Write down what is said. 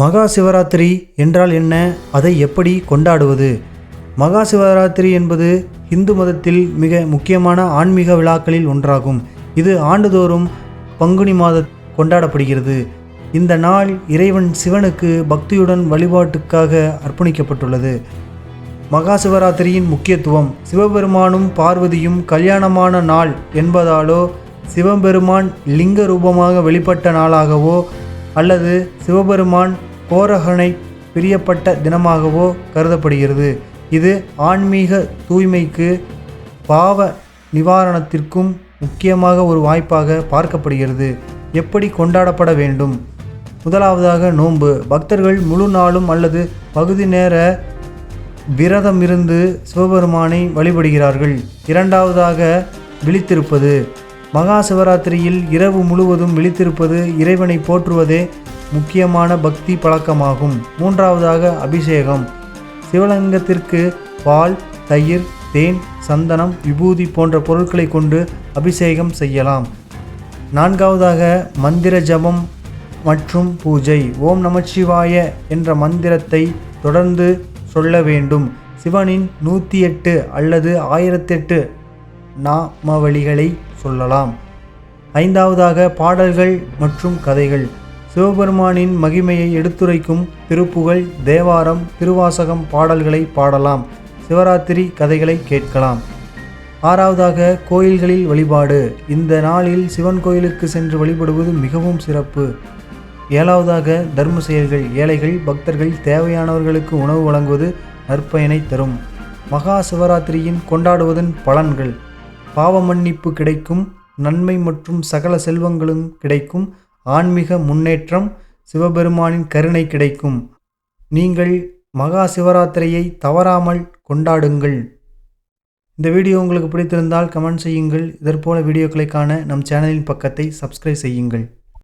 மகா சிவராத்திரி என்றால் என்ன? அதை எப்படி கொண்டாடுவது? மகா சிவராத்திரி என்பது இந்து மதத்தில் மிக முக்கியமான ஆன்மீக விழாக்களில் ஒன்றாகும். இது ஆண்டுதோறும் பங்குனி மாத கொண்டாடப்படுகிறது. இந்த நாள் இறைவன் சிவனுக்கு பக்தியுடன் வழிபாட்டுக்காக அர்ப்பணிக்கப்பட்டுள்ளது. மகா சிவராத்திரியின் முக்கியத்துவம் சிவபெருமானும் பார்வதியும் கல்யாணமான நாள் என்பதாலோ சிவபெருமான் லிங்க ரூபமாக வெளிப்பட்ட நாளாகவோ அல்லது சிவபெருமான் கோரகனை பிரியப்பட்ட தினமாகவோ கருதப்படுகிறது. இது ஆன்மீக தூய்மைக்கு பாவ நிவாரணத்திற்கும் முக்கியமாக ஒரு வாய்ப்பாக பார்க்கப்படுகிறது. எப்படி கொண்டாடப்பட வேண்டும்? முதலாவதாக நோன்பு. பக்தர்கள் முழு நாளும் அல்லது பகுதி நேர விரதம் இருந்து சிவபெருமானை வழிபடுகிறார்கள். இரண்டாவதாக விழித்திருப்பது. மகா சிவராத்திரியில் இரவு முழுவதும் விழித்திருப்பது இறைவனை போற்றுவதே முக்கியமான பக்தி பழக்கமாகும். மூன்றாவதாக அபிஷேகம். சிவலிங்கத்திற்கு பால் தயிர் தேன் சந்தனம் விபூதி போன்ற பொருட்களை கொண்டு அபிஷேகம் செய்யலாம். நான்காவதாக மந்திர ஜபம் மற்றும் பூஜை. ஓம் நமச்சிவாய என்ற மந்திரத்தை தொடர்ந்து சொல்ல வேண்டும். சிவனின் நூற்றி எட்டு அல்லது ஆயிரத்தெட்டு நாமவழிகளை சொல்லலாம். ஐந்தாவதாக பாடல்கள் மற்றும் கதைகள். சிவபெருமானின் மகிமையை எடுத்துரைக்கும் திருப்புகழ் தேவாரம் திருவாசகம் பாடல்களை பாடலாம். சிவராத்திரி கதைகளை கேட்கலாம். ஆறாவதாக கோயில்களில் வழிபாடு. இந்த நாளில் சிவன் கோயிலுக்கு சென்று வழிபடுவது மிகவும் சிறப்பு. ஏழாவதாக தர்ம செயல்கள் ஏழைகள் பக்தர்கள் தேவையானவர்களுக்கு உணவு வழங்குவது நற்பயனை தரும். மகா சிவராத்திரியின் கொண்டாடுவதன் பலன்கள். பாவ மன்னிப்பு கிடைக்கும் நன்மை மற்றும் சகல செல்வங்களும் கிடைக்கும் ஆன்மீக முன்னேற்றம் சிவபெருமானின் கருணை கிடைக்கும். நீங்கள் மகா சிவராத்திரியை தவறாமல் கொண்டாடுங்கள். இந்த வீடியோ உங்களுக்கு பிடித்திருந்தால் கமெண்ட் செய்யுங்கள். இதற்போல வீடியோக்களை காண நம் சேனலின் பக்கத்தை சப்ஸ்கிரைப் செய்யுங்கள்.